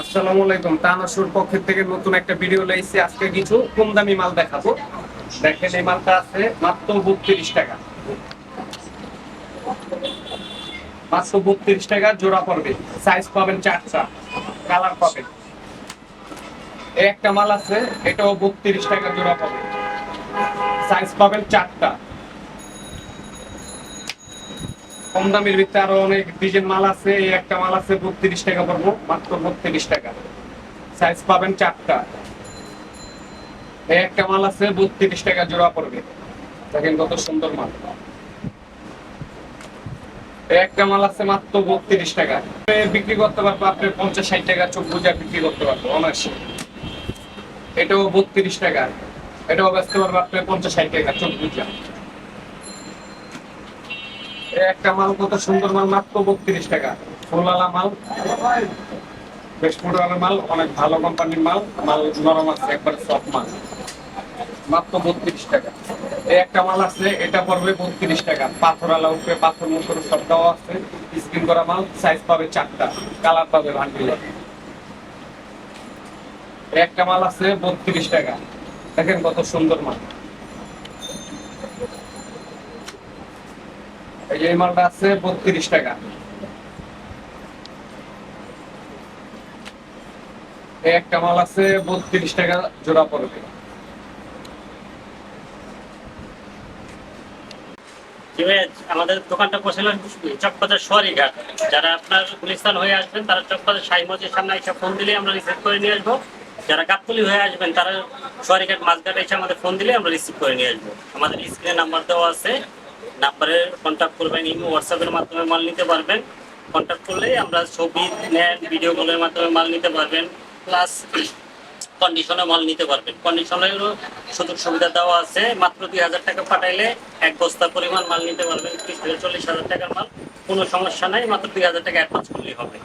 আসসালামু আলাইকুম। তানাসুর পক্ষের থেকে নতুন একটা ভিডিও লাইছি আজকে কিছু কম দামি মাল দেখাবো। দেখেন, এই মালটা আছে মাত্র বত্রিশ টাকা। মাত্র বত্রিশ টাকা, জোড়া পড়বে। সাইজ পাবেন চারটা। কালার পাবেন। একটা মাল আছে, এটাও বত্রিশ টাকা জোড়া পাবেন সাইজ পাবেন চারটা। কম দামের ভিতরে আরও অনেক ডিজাইন মাল আছে, এই একটা মাল আছে বত্রিশ টাকা পড়ব, মাত্র বত্রিশ টাকা। সাইজ পাবেন চারটা। এই একটা মাল আছে, বত্রিশ টাকা জোড়া পড়বে। দেখেন কত সুন্দর মাল। একটা মাল আছে মাত্র বত্রিশ টাকা। বিক্রি করতে পারব, আপনি পঞ্চাশ, ষাট টাকা চোখ বুঝা বিক্রি করতে পারব, অনায়াসে। এটাও বত্রিশ টাকা। এটাও বেচতে পারব, আপনি পঞ্চাশ, ষাট টাকা চোখ বুঝা। একটা মাল কত সুন্দর মাল? মাত্র বত্রিশ টাকা। ফুলালা মাল। বেশ ফুটওয়ালা মাল, অনেক ভালো কোম্পানির মাল। মাল নরম আছে, একবার সফট মাল। মাত্র বত্রিশ টাকা। একটা মাল আছে, এটা পড়বে বত্রিশ টাকা। পাথর আলা উপরে পাথর মুখর সব দেওয়া আছে। স্ক্রিন করা মাল সাইজ পাবে চারটা। কালার পাবে ভান্ডিলে একটা মাল আছে, বত্রিশ টাকা। দেখেন কত সুন্দর মাল। এই যে এই মালটা আছে বত্রিশ টাকা। একটা মাল আছে বত্রিশ টাকা জোড়া পড়বে। আমাদের দোকানটা বসেছিল চকবাজার সোয়ারি ঘাট। যারা আপনার গুলিস্তান হয়ে আসবেন, তারা চকবাজার শাহী মসজিদের সামনে এসে ফোন দিলে আমরা রিসিভ করে নিয়ে আসব। যারা গাবতলি হয়ে আসবেন, তারা সোয়ারি ঘাট মাঝঘাট এসে আমাদের ফোন দিলে আমরা রিসিভ করে নিয়ে আসব। আমাদের স্ক্রিনে নাম্বার দেওয়া আছে। নাম্বারে কন্ট্যাক্ট করবেন, ইমো হোয়াটসঅ্যাপের মাধ্যমে মাল নিতে পারবেন। কন্ট্যাক্ট করলেই আমরা ছবি নেন ভিডিও কলের মাধ্যমে মাল নিতে পারবেন প্লাস কন্ডিশনে মাল নিতে পারবেন। কন্ডিশনেরও সুযোগ সুবিধা দেওয়া আছে, মাত্র দুই হাজার টাকা পাঠাইলে এক বস্তা পরিমাণ মাল নিতে পারবেন, ত্রিশ থেকে চল্লিশ হাজার টাকার মাল। কোনো সমস্যা নাই, মাত্র দুই হাজার টাকা অ্যাডভান্স করলেই হবে।